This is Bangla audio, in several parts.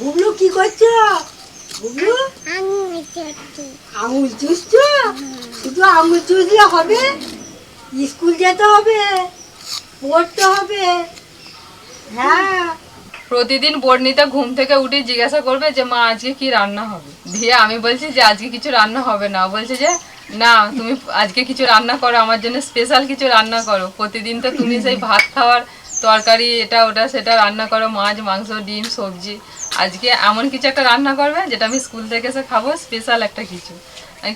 বুবলু কি বুবলু? আঙুল শুধু আঙুল চুষলে হবে? স্কুল যেতে হবে? পড়তে হবে? হ্যাঁ। প্রতিদিন বর্ণিতা ঘুম থেকে উঠে জিজ্ঞাসা করবে যে, মা, আজকে কি রান্না হবে? দিয়ে আমি বলছি যে, আজকে কিছু রান্না হবে না। বলছে যে, না, তুমি আজকে কিছু রান্না করো, আমার জন্য স্পেশাল কিছু রান্না করো। প্রতিদিন তো তুমি সেই ভাত খাওয়ার তরকারি, এটা, ওটা, সেটা রান্না করো, মাছ, মাংস, ডিম, সবজি। আজকে এমন কিছু একটা রান্না করবে যেটা আমি স্কুল থেকে এসে খাব স্পেশাল একটা কিছু।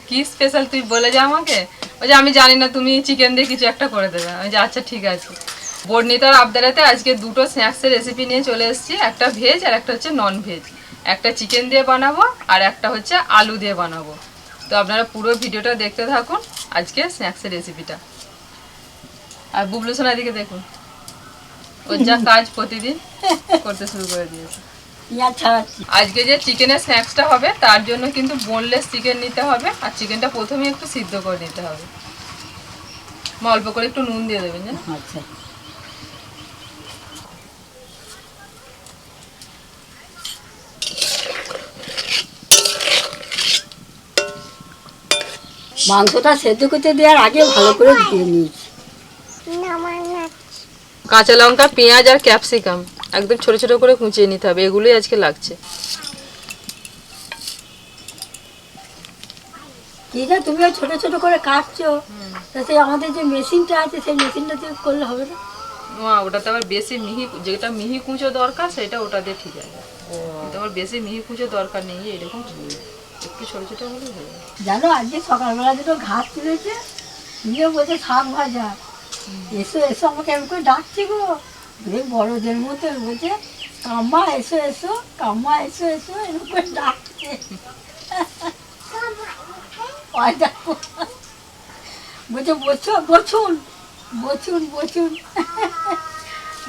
কি স্পেশাল তুই বলে যা আমাকে। ওই যে আমি জানি না, তুমি চিকেন দিয়ে কিছু একটা করে দেবে। আমি যে আচ্ছা ঠিক আছে। বর্ণিতার আবদারাতে আজকে দুটো স্ন্যাক্সের রেসিপি নিয়ে চলে এসেছি। একটা ভেজ আর একটা হচ্ছে নন ভেজ একটা চিকেন দিয়ে বানাবো আর একটা হচ্ছে আলু দিয়ে বানাবো। তো আপনারা পুরো ভিডিওটা দেখতে থাকুন আজকে স্ন্যাক্সের রেসিপিটা আর বুবলু সোনার দিকে দেখুন। ওর যা কাজ প্রতিদিন করতে শুরু করে দিয়েছে। পেঁয়াজ ছাড়াচ্ছি আজকে যে চিকেনের স্ন্যাক্সটা হবে তার জন্য কিন্তু বোনলেস চিকেন নিতে হবে আর চিকেনটা প্রথমে একটু সিদ্ধ করে নিতে হবে। মা অল্প করে একটু নুন দিয়ে দেবেন জানো আচ্ছা। মাংসটা সেদ্ধ করতে দেওয়ার আগে ভালো করে ধুয়ে নিয়েছি। কাঁচা লঙ্কা পেঁয়াজ আর ক্যাপসিকাম একদম ছোট ছোট করে কুচিয়ে নিতে হবে এগুলোই আজকে লাগছে। ঠিক আছে তুমিও ছোট ছোট করে কাটছো? তা সেই আমাদের যে মেশিনটা আছে সেই মেশিনটা দিয়ে করলে হবে না? মা ওটাতে আবার বেশি মিহি যেটা মিহি কুঁচো দরকার সেটা ওটা দিয়ে ঠিক আছে। কিন্তু আমার বেশি মিহি কুঁচো দরকার নেই এরকম একটু ছোট ছোট হলে হয়ে জানো আজকে সকালবেলা দুটো ঘাস তুলেছে নিয়ে বলছে শাক ভাজা। এসো এসো আমাকে এমন করে ডাকছে গো। বড়দের মতো বলছে, কাম্মা, এসো এসো, কাম্মা, এসো এসো, এরকম ডাকছে। বলছে, বসো, বসুন বসুন বসুন।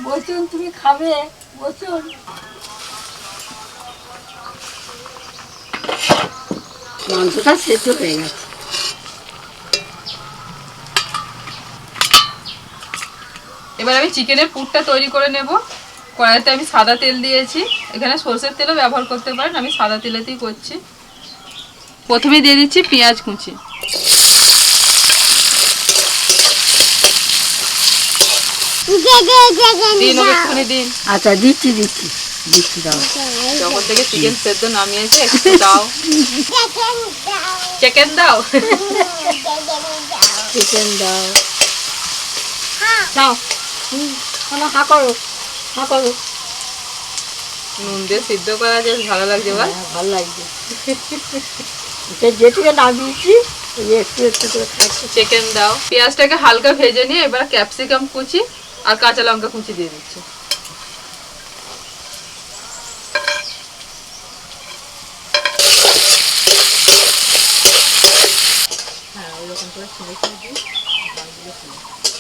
বসুন, তুমি খাবে, বসুন। মাংসটা সেদ্ধ হয়ে গেছে। এবার আমি চিকেনের পুরটা তৈরি করে নেব কড়াইতে আমি সাদা তেল দিয়েছি এখানে সর্ষের তেলও ব্যবহার করতে পারেন আমি সাদা তেলেতেই করছি প্রথমে দিয়ে দিচ্ছি পেঁয়াজ কুচি দিন আচ্ছা দিচ্ছি দিচ্ছি দিচ্ছি দাও যখন থেকে চিকেন সেদ্ধ নামিয়েছে একটু দাও চিকেন দাও চিকেন দাও দাও হুম, হা করো হা করো। নুন দিয়ে সিদ্ধ করা যে ভালো লাগছে বা হ্যাঁ, ভালো লাগছে। যেটুকু নামিয়েছি একটু একটু করে চিকেন দাও। পেঁয়াজটাকে হালকা ভেজে নিয়ে এবার ক্যাপসিকাম কুচি আর কাঁচা লঙ্কা কুচি দিয়ে দিচ্ছি।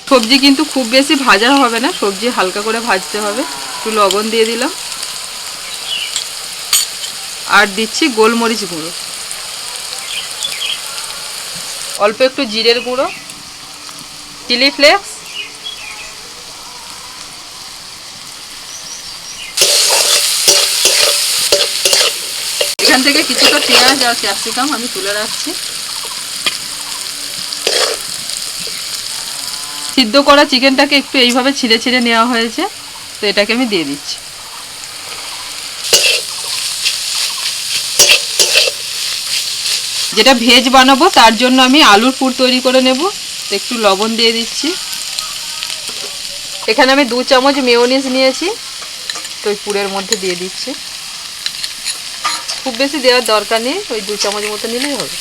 সবজি কিন্তু খুব বেশি ভাজা হবে না, সবজি হালকা করে ভাজতে হবে। একটু লবণ দিয়ে দিলাম। আর দিচ্ছি গোলমরিচ গুঁড়ো। অল্প একটু জিরের গুঁড়ো, চিলি ফ্লেক্স। এখান থেকে কিছুটা পেঁয়াজ আর ক্যাপসিকাম আমি তুলে রাখছি। সিদ্ধ করা চিকেনটাকে একটু এইভাবে ছিঁড়ে ছিঁড়ে নেওয়া হয়েছে, তো এটাকে আমি দিয়ে দিচ্ছি। যেটা ভেজ বানাবো, তার জন্য আমি আলুর পুর তৈরি করে নেব একটু লবণ দিয়ে দিচ্ছি। এখানে আমি দু চামচ মেয়োনিজ নিয়েছি, তো ওই পুরের মধ্যে দিয়ে দিচ্ছি। খুব বেশি দেওয়ার দরকার নেই, ওই দু চামচ মতো নিলেই হবে।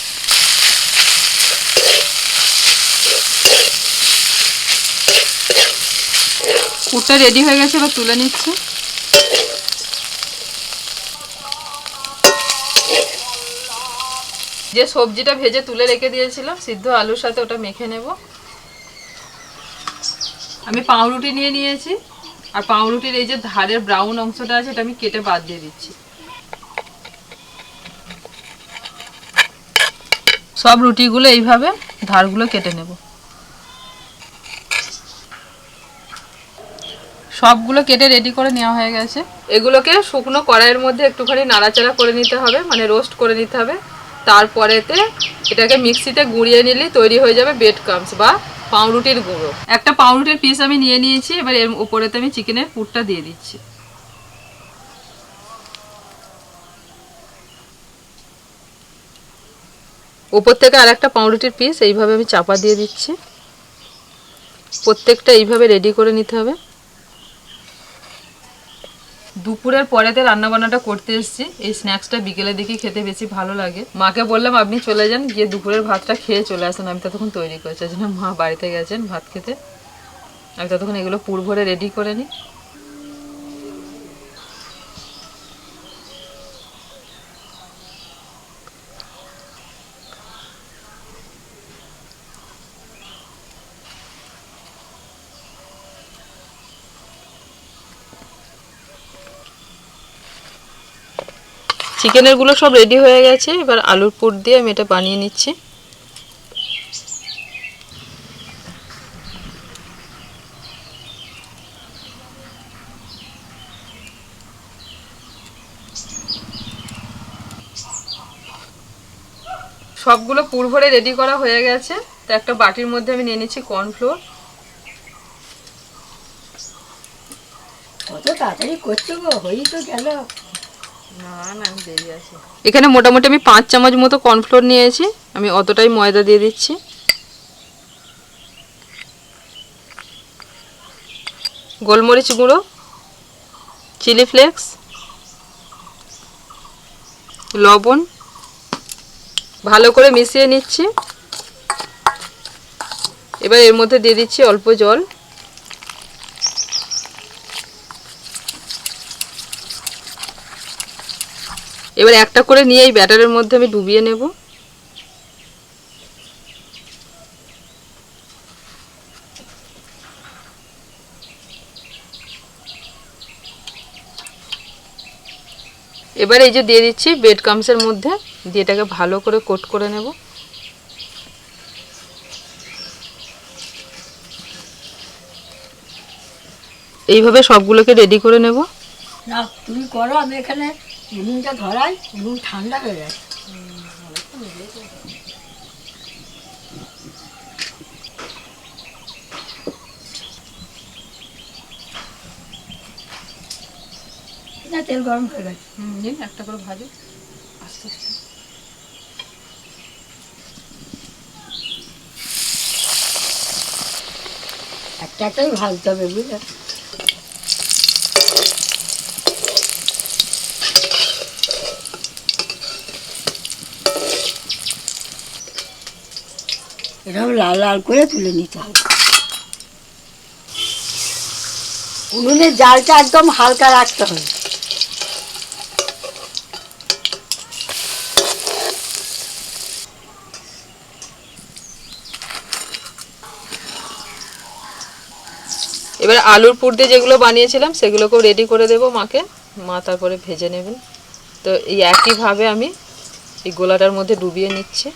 পুরটা রেডি হয়ে গেছে, এবার তুলে নিচ্ছি। যে সবজিটা ভেজে তুলে রেখে দিয়েছিলাম, সিদ্ধ আলুর সাথে ওটা মেখে নেব। আমি পাউরুটি নিয়ে নিয়েছি, আর পাউরুটির এই যে ধারের ব্রাউন অংশটা আছে, এটা আমি কেটে বাদ দিয়ে দিচ্ছি। সব রুটিগুলো এইভাবে ধারগুলো কেটে নেব। সবগুলো কেটে রেডি করে নেওয়া হয়ে গেছে। এগুলোকে শুকনো কড়াইয়ের মধ্যে একটুখানি নাড়াচাড়া করে নিতে হবে মানে রোস্ট করে নিতে হবে। তারপরেতে এটাকে মিক্সিতে গুঁড়িয়ে নিলেই তৈরি হয়ে যাবে বেড কামস বা পাউরুটির গুঁড়ো। একটা পাউরুটির পিস আমি নিয়ে নিয়েছি এবার এর উপরেতে আমি চিকেনের পুরটা দিয়ে দিচ্ছি। উপর থেকে আর একটা পাউরুটির পিস এইভাবে আমি চাপা দিয়ে দিচ্ছি। প্রত্যেকটা এইভাবে রেডি করে নিতে হবে। দুপুরের পরেতে রান্না বান্নাটা করতে এসেছি। এই স্ন্যাক্সটা বিকেলে দিকে খেতে বেশি ভালো লাগে। মাকে বললাম, আপনি চলে যান, গিয়ে দুপুরের ভাতটা খেয়ে চলে আসেন। আমি ততক্ষণ তৈরি করেছি। মা বাড়িতে গেছেন ভাত খেতে। আমি ততক্ষণ এগুলো পুর ভরে রেডি করে নিই। চিকেনেরগুলো সব রেডি হয়ে গেছে। এবার আলুর পুর দিয়ে আমি এটা বানিয়ে নিচ্ছি। সবগুলো পুর ভরে রেডি করা হয়ে গেছে। তো একটা বাটির মধ্যে আমি নিয়ে নিচ্ছি কর্নফ্লোর কত তাড়াতাড়ি করছ গো, হয়েই তো গেল। এখানে মোটামুটি আমি পাঁচ চামচ মতো কর্নফ্লোর নিয়েছি। আমি অতটাই ময়দা দিয়ে দিচ্ছি। গোলমরিচ গুঁড়ো, চিলি ফ্লেক্স, লবণ, ভালো করে মিশিয়ে নিচ্ছি। এবার এর মধ্যে দিয়ে দিচ্ছি অল্প জল। এবার একটা করে নিয়ে এই ব্যাটারের মধ্যে আমি ডুবিয়ে নেব। এবার এই যে দিয়ে দিচ্ছি বেড কামসের মধ্যে, দিয়ে এটাকে ভালো করে কোট করে নেব। এইভাবে সবগুলোকে রেডি করে নেব। না, তুমি করো, আমি এখানে উনুনটা ধরাই উনুন ঠান্ডা হয়ে গেছে না তেল গরম হয়ে গেছে হুম নিন একটা করে ভাজো আস্তে আস্তে একটা একটাই ভাজতে হবে বুঝলে এরকম লাল লাল করে তুলে নিতে হবে। উনুনের জালটা একদম হালকা রাখতে হবে। এবার আলুর পুর দিয়ে যেগুলো বানিয়েছিলাম, সেগুলোকেও রেডি করে দেব মাকে। মা তারপরে ভেজে নেবেন। তো এই একইভাবে আমি এই গোলাটার মধ্যে ডুবিয়ে নিচ্ছি।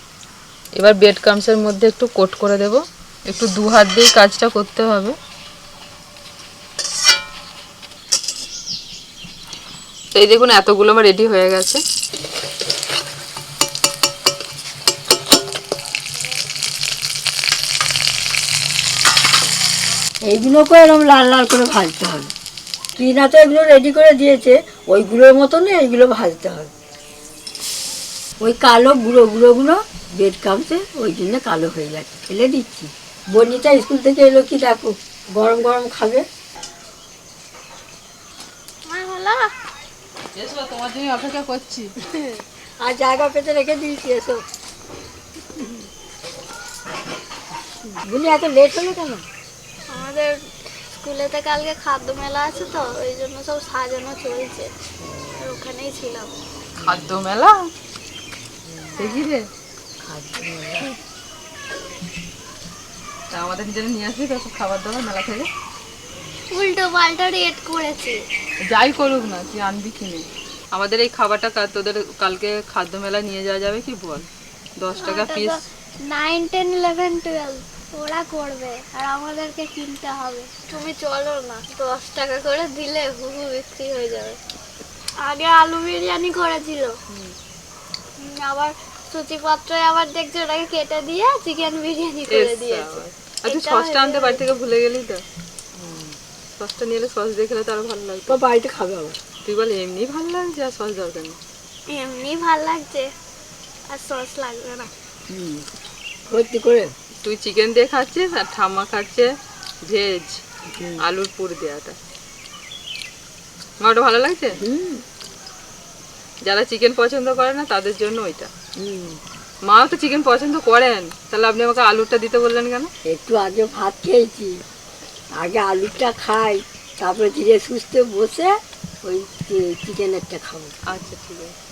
এবার বেড কামসের মধ্যে একটু কোট করে দেব। একটু দু হাত দিয়েই কাজটা করতে হবে। এই দেখুন, এতগুলো আমার রেডি হয়ে গেছে। এইগুলোকে এরকম লাল লাল করে ভাজতে হবে। কিনা তো এগুলো রেডি করে দিয়েছে, ওইগুলোর মতনই এইগুলো ভাজতে হবে। ওই কালো গুঁড়ো গুঁড়োগুলো বেড কামছে ওই জন্য কালো হয়ে যাচ্ছে ফেলে দিচ্ছি। বনিটা স্কুল থেকে এলো কি দেখো? গরম গরম খাবে। এসো তোমার জন্য অপেক্ষা করছি। আর জায়গা পেতে রেখে দিয়েছি এসো। বুনি এত লেট হলো কেন? আমাদের স্কুলেতে কালকে খাদ্য মেলা আছে তো ওই জন্য সব সাজানো চলছে। ওখানেই ছিলাম। খাদ্য মেলা? দেখি রে তা আমাদের জন্য নিয়ে আসবি তো সব খাবার দাবার মেলা থেকে। উল্টো পাল্টা রেট করেছে। যাই করুক না তুই আনবি কিনে আমাদের এই খাবারটা তোদের কালকে খাদ্য মেলা নিয়ে যাওয়া যাবে কি বল? দশ টাকা piece nine ten eleven twelve ওরা করবে আর আমাদেরকে কিনতে হবে। তুমি চলো না দশ টাকা করে দিলে হুহু বিক্রি হয়ে যাবে। আগে আলু বিরিয়ানি করেছিল। হুম, আবার সূচিপত্রে আবার দেখছি ওটাকে কেটে দিয়ে চিকেন বিরিয়ানি করে দিয়েছে। তুই সসটা আনতে বাড়ি থেকে ভুলে গেলি তো। সসটা নিয়ে সস দিয়ে খেলে তো আরও ভালো লাগতো বাড়িতে খাবে আবার। তুই বল এমনি ভালো লাগছে আর সস দরকার নেই? এমনি ভালো লাগছে আর সস লাগবে না। হুম। ভর্তি করে? তুই চিকেন দিয়ে খাচ্ছিস আর ঠাম্মা খাচ্ছে ভেজ আলুর পুর দেওয়াটা। মা ওটা ভালো লাগছে? হুম। যারা চিকেন পছন্দ করে না তাদের জন্য ওইটা। মাও তো চিকেন পছন্দ করেন। তাহলে আপনি আমাকে আলুটা দিতে বললেন কেন? একটু আগে ভাত খেয়েছি। আগে আলুটা খাই তারপরে ধীরে সুস্থে বসে ওই চিকেনেরটা খাব। আচ্ছা ঠিক আছে।